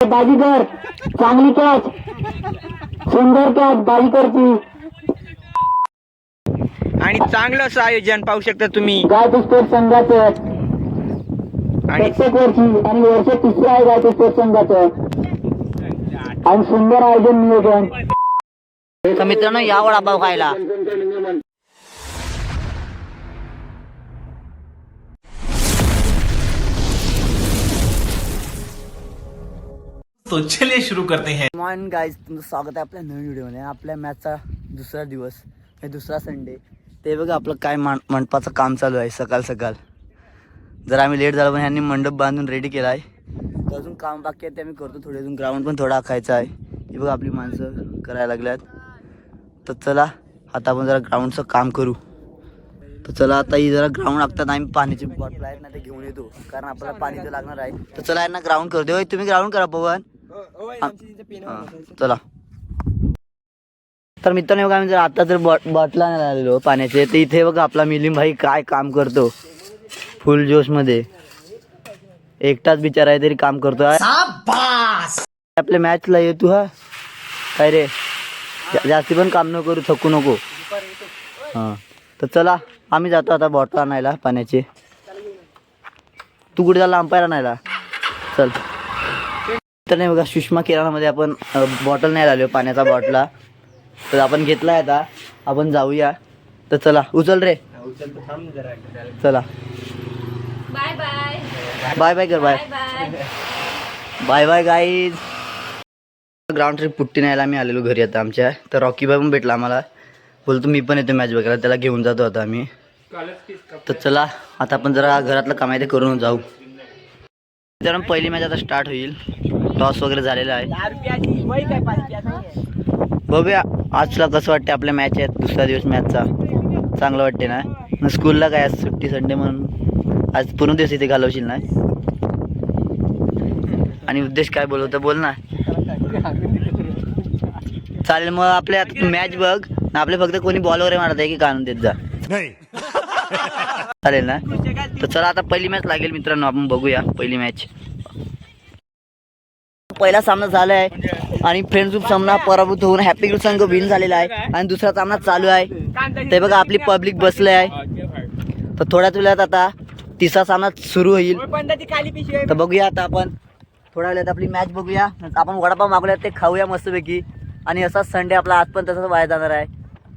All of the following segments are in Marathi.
बाजीगर चांगली कॅच. सुंदर कॅच बाजीकरची आणि चांगलं असं आयोजन पाहू शकता तुम्ही. गायत्री स्पोर्ट संघाचं. आणि प्रत्येक वर्षी आणि वर्ष तिसरं आहे गायत्री स्पोर्ट संघाचं. आणि सुंदर आयोजन नियोजन. तर मित्रांनो या वडापाव खायला. तो चलिए शुरू करते हैं। मॉर्निंग गाईज तुमचं स्वागत आहे आपल्या नवीन व्हिडिओमध्ये. आपल्या मॅचचा दुसरा दिवस हे दुसरा संडे ते बघा आपलं काय मान मंडपाचं काम चालू आहे सकाळ सकाळ. जर आम्ही लेट झालो पण ह्यांनी मंडप बांधून रेडी केला आहे तर अजून काम बाकी आहे ते आम्ही करतो थोडे अजून ग्राउंड पण थोडा आखायचा आहे. हे बघा आपली माणसं करायला लागल्यात. तर चला आता आपण जरा ग्राउंडचं काम करू. तर चला आता ही जरा ग्राउंड आखतात आम्ही पाण्याची बॉटल आहेत ना ते घेऊन येतो. कारण आपल्याला पाणी तर लागणार आहे. तर चला यांना ग्राउंड करतो तुम्ही ग्राउंड करा पवन. चला. तर मित्रांनो बघा आम्ही जर आता जर बॉट बॉटला नाही आलेलो पाण्याचे. तर इथे बघा आपला मिलिम भाई काय काम करतो. फुल जोशमध्ये एकटाच बिचारा आहे तरी काम करतो. आपल्या मॅचला येतो हा. काय रे? जास्ती पण काम नको करू थकू नको. हा. तर चला आम्ही जातो आता बॉटल आणायला पाण्याचे. तू कुठे झाला अंपायर आणायला. चल. तर नाही बघा सुषमा किराणामध्ये आपण बॉटल नाही आलो पाण्याचा बॉटला तर आपण घेतला आहे आता. आपण जाऊया. तर चला उचल रे. चला. बाय बाय बाय बाय कर bye bye bye bye guys ground trip putty न्यायला आम्ही आलेलो घरी आता आमच्या. तर रॉकी बाय पण भेटला आम्हाला. बोलतो मी पण येतो मॅच बघायला. त्याला घेऊन जातो आता आम्ही. तर चला आता आपण जरा घरातलं कमाई ते करून जाऊ. तर पहिली मॅच आता स्टार्ट होईल. टॉस वगैरे झालेला आहे. बघूया. आजला कसं वाटते आपल्या मॅच आहेत? दुसरा दिवस मॅचचा चांगलं वाटते ना? न स्कूलला काय आज सुट्टी संडे म्हणून? आज पूर्ण दिवस इथे घालवशील ना? आणि उद्देश काय बोलवतो? बोल ना. चालेल मग आपल्या मॅच बघ. आपले फक्त कोणी बॉल वगैरे मारत आहे की काढून देत जा. चालेल ना? तर चला आता पहिली मॅच लागेल मित्रांनो. आपण बघूया पहिली मॅच पहिला सामना झाला आहे आणि फ्रेंड ग्रुप सामना पराभूत होऊन हॅपी ग्रुप संघ विन झालेला आहे. आणि दुसरा सामना चालू आहे. ते बघा आपली पब्लिक बसले आहे. तर थोड्याच वेळात आता तिसरा सामना सुरू होईल. तर बघूया आता आपण. थोड्या वेळात आपली मॅच बघूया. आपण वडापाव मागूया ते खाऊया मस्तपैकी. आणि असाच संडे आपला आज पण तसंच वाया जाणार आहे.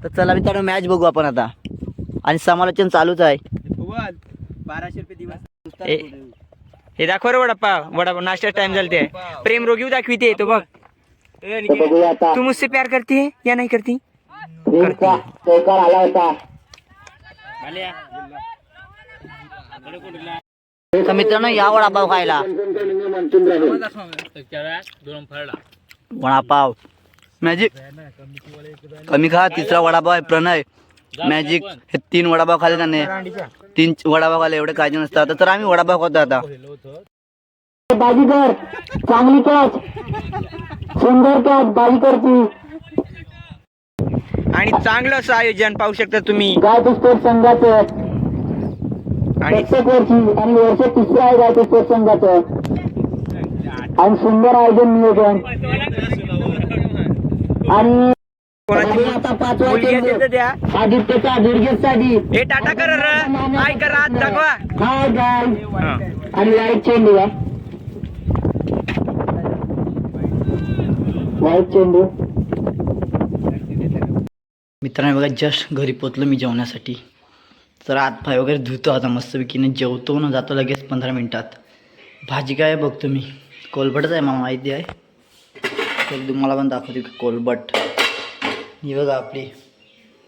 तर चला मित्रांनो मॅच बघू आपण आता. आणि समालोचन चालूच आहे. ए- हे दाखव रे वडापाव. वडापाव नाश्ता टाइम झालते प्रेम रोगी दाखविते तो बघ. तू मुझसे प्यार करती है या नाही करती. तर मित्रांनो या वडापाव खायला. वडापाव. मॅजिक. कमी खा तिसरा वडापाव आहे प्रणय. मॅजिक हे तीन वडापाव खाले त्याने तीन वडापाव खाले एवढे काळजी नसतात. तर आम्ही वडापाव खातो आता. बाजीगर चांगली कॅच. सुंदर कॅच बाजीकरची आणि चांगलं असं आयोजन पाहू शकता तुम्ही. गायत्री स्पोर्ट संघाचं. आणि प्रत्येक वर्षी आणि वर्ष तिसरं आहे गायत्री स्पोर्ट संघाचं. आणि सुंदर आयोजन नियोजन. आणि आता हे टाटा कर र. आय कर दाखवा. हाय गाय हा. आणि वाईट चेंडू वाईट चेंडू. मित्रांनो बघा जस्ट घरी पोचलो मी जेवण्यासाठी तर हात पाय वगैरे धुतो आता मस्तपैकीने. जेवतो ना जातो लगेच पंधरा मिनिटात. भाजी काय बघतो मी कोलबटच आहे मला माहिती आहे? तर तुम्हाला पण दाखवते कोलबट. ही बघा आपली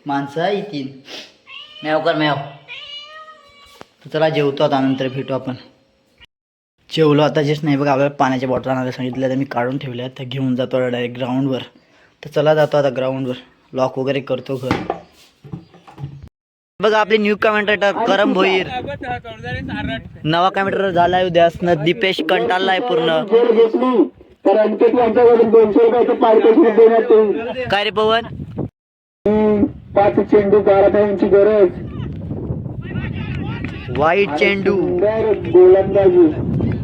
माणसं आहे ही तीन. मॅव कर मॅव तर चला जेवतो आता नंतर भेटू आपण. जेवलो आता जस्ट नाही बघा आपल्याला पाण्याच्या बॉटल आणायला सांगितलं तर मी काढून ठेवल्या तर घेऊन जातो डायरेक्ट ग्राउंडवर तर चला जातो आता ग्राउंडवर लॉक वगैरे करतो घर. बघा आपले न्यू कमेंटेटर करम भोईर. नवा कमेंटेटर झालाय उद्यासनं दीपेश कंटाळलाय पूर्ण. काय रे पवन? पाच चेंडू बारा धावांची गरज. वाईट चेंडू. गोलंदाजी.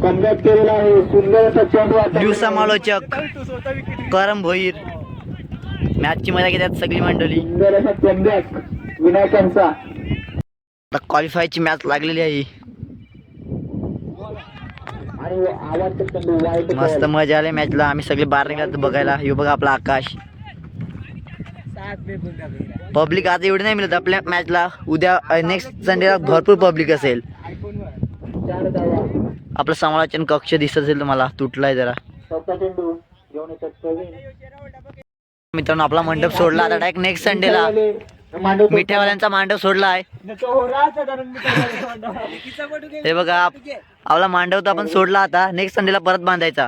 कमबॅक केलेला आहे. सुंदर असा चेंडू आता न्यू समालोचक करम भोईर. मॅचची मजा घेतात सगळी मंडळी. सुंदर असा कमबॅक. विनायकांचा. आता क्वालिफायची मॅच लागलेली आहे. मस्त मजा आली मॅचला आम्ही सगळे बाहेर निघालो बघायला. ह्यो बघा आपला आकाश. पब्लिक आता एवढी नाही मिळत आपल्या मॅचला उद्या नेक्स्ट संडेला भरपूर पब्लिक असेल. आपलं समालोचन कक्ष दिसत असेल तुम्हाला तुटलाय जरा. मित्रांनो आपला मंडप सोडला आता डायरेक्ट नेक्स्ट संडेला मांडव मिठ्यावाल्यांचा मांडव सोडलाय हे बघा आपला मांडव तर आपण सोडला आता. नेक्स्ट संडेला परत बांधायचा.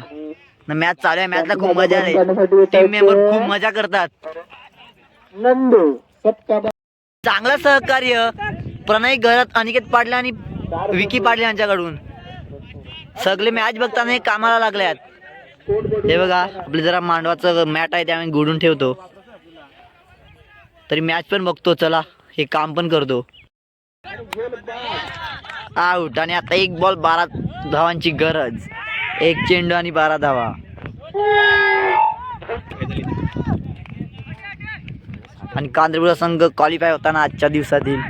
मॅच चालू आहे मॅचला खूप मजा आली. टीम मेंबर खूप मजा करतात. नंदू चांगलं सहकार्य. प्रणय घरात अनिकेत पाडले आणि विकी पाडले यांच्याकडून. सगळे मॅच बघताना कामाला लागल्यात. हे बघा आपले जरा मांडवाचं मॅट आहे ते आम्ही गोडून ठेवतो. तरी मॅच पण बघतो चला हे काम पण करतो. आउट आणि आता एक बॉल बारा धावांची गरज. एक चेंडू आणि बारा धावा. आणि कांद्रेपुरा संघ क्वालिफाय होताना आजच्या दिवसातील.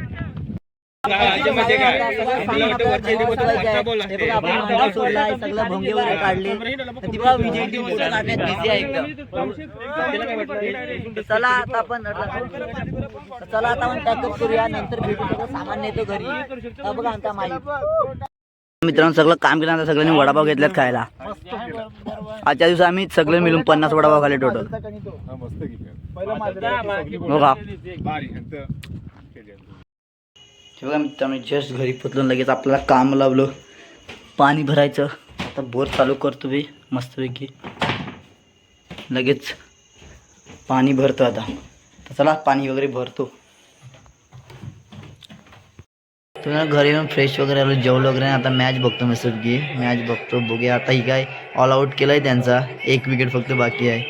चला आता आपण चला आता आपण पॅकअप करूया नंतर भेटू सगळं सामान नेतो घरी. बघा आमचा माहिती मित्रांनो सगळं काम केल्यानंतर सगळ्यांनी वडापाव घेतल्यात खायला. आजच्या दिवशी आम्ही सगळे मिळून पन्नास वडापाव खाले टोटल बघा हे बघा मित्रांनो जस्ट घरी पोचलो लगेच आपल्याला काम लावलं. पाणी भरायचं. आता बोर चालू करतो बी मस्तपैकी. लगेच पाणी भरतो आता. तर चला पाणी वगैरे भरतो. तुम्ही घरी येऊन फ्रेश वगैरे आलो जेवलो वगैरे आता मॅच बघतो मी मस्तपैकी मॅच बघतो बघूया. आता ही काय ऑल आऊट केला आहे त्यांचा. एक विकेट फक्त बाकी आहे.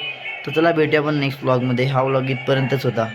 तर चला भेटूया आपण नेक्स्ट ब्लॉगमध्ये हा व्लॉग इथपर्यंतच होता.